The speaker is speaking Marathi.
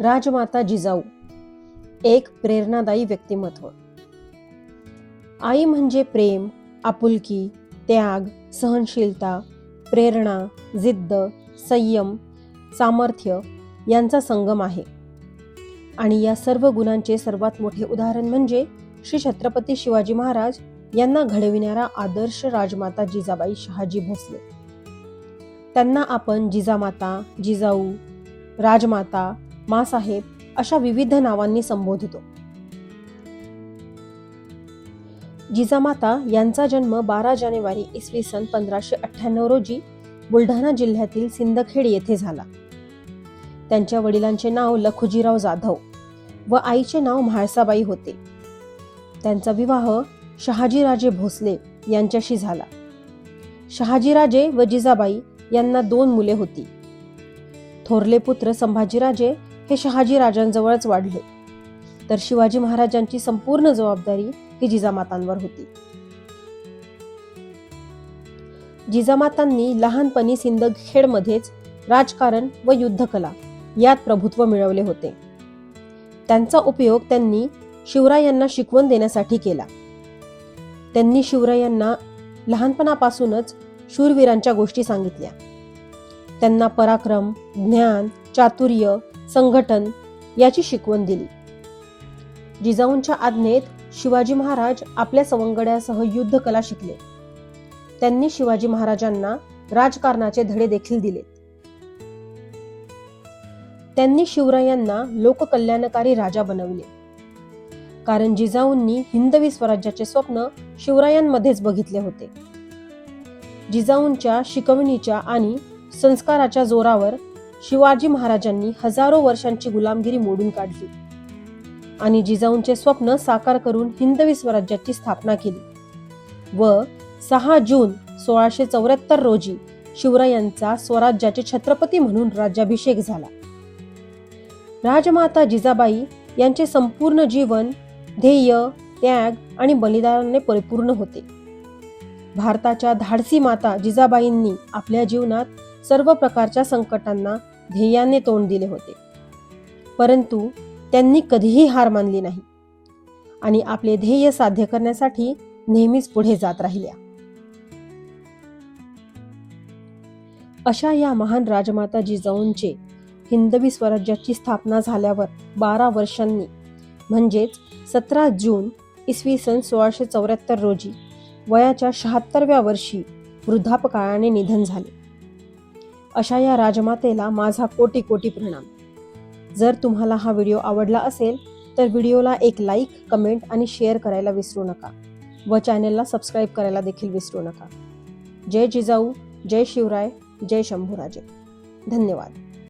राजमाता जिजाऊ. एक प्रेरणादायी व्यक्तिमत्व. आई म्हणजे प्रेम आपुलकी त्याग सहनशीलता प्रेरणा जिद्द संयम सामर्थ्य यांचा संगम आहे. आणि या सर्व गुणांचे सर्वात मोठे उदाहरण म्हणजे श्री छत्रपती शिवाजी महाराज यांना घडविणारा आदर्श राजमाता जिजाबाई शहाजी भोसले. त्यांना आपण जिजामाता जिजाऊ राजमाता मासाहेब अशा विविध नावांनी संबोधतो. जिजामाता यांचा जन्म बारा जानेवारी इसवी सन पंधराशे अठ्ठ्याण्णव रोजी बुलढाणा जिल्ह्यातील सिंदखेड येथे झाला. त्यांच्या वडिलांचे नाव लखुजीराव जाधव व आईचे नाव म्हाळसाबाई होते. त्यांचा विवाह शहाजीराजे भोसले यांच्याशी झाला. शहाजीराजे व जिजाबाई यांना दोन मुले होती. थोरले पुत्र संभाजीराजे हे शहाजी राजांजवळच वाढले. तर शिवाजी महाराजांची संपूर्ण जबाबदारी ही जिजामातांवर होती. जिजामातांनी लहानपणी सिंदखेडमध्येच राजकारण व युद्धकला यात प्रभुत्व मिळवले होते. त्यांचा उपयोग त्यांनी शिवरायांना शिकवण देण्यासाठी केला. त्यांनी शिवरायांना लहानपणापासूनच शूरवीरांच्या गोष्टी सांगितल्या. त्यांना पराक्रम ज्ञान चातुर्य संघटन याची शिकवण दिली. जिजाऊंच्या आज्ञेत शिवाजी महाराज आपल्या सवंगड्यासह युद्ध कला शिकले. त्यांनी शिवाजी महाराजांना राजकारणाचे धडे देखील दिले. त्यांनी शिवरायांना लोककल्याणकारी राजा बनवले. कारण जिजाऊंनी हिंदवी स्वराज्याचे स्वप्न शिवरायांमध्येच बघितले होते. जिजाऊंच्या शिकवणीच्या आणि संस्काराच्या जोरावर शिवाजी महाराजांनी हजारो वर्षांची गुलामगिरी मोडून काढली. आणि जिजाऊंचे स्वप्न साकार करून हिंदवी स्वराज्याची स्थापना केली. व सहा जून सोळाशे चौऱ्याहत्तर रोजी शिवरायांचा स्वराज्याचे छत्रपती म्हणून राज्याभिषेक झाला. राजमाता जिजाबाई यांचे संपूर्ण जीवन ध्येय त्याग आणि बलिदानाने परिपूर्ण होते. भारताच्या धाडसी माता जिजाबाईंनी आपल्या जीवनात सर्व प्रकारच्या संकटांना ध्येयाने तोंड दिले होते. परंतु त्यांनी कधीही हार मानली नाही आणि आपले ध्येय साध्य करण्यासाठी नेहमीच पुढे जात राहिल्या. अशा या महान राजमाता जिजाऊंचे हिंदवी स्वराज्याची स्थापना झाल्यावर बारा वर्षांनी म्हणजेच सतरा जून इसवी सन सोळाशे चौऱ्याहत्तर रोजी वयाच्या शहात्तरव्या वर्षी वृद्धापकाळाने निधन झाले. अशा या राजमातेला माझा कोटी कोटी प्रणाम. जर तुम्हाला हा व्हिडिओ आवडला असेल तर व्हिडिओला एक लाईक कमेंट आणि शेअर करायला विसरू नका व चॅनेलला सबस्क्राईब करायला देखील विसरू नका. जय जिजाऊ जय शिवराय जय शंभूराजे. धन्यवाद.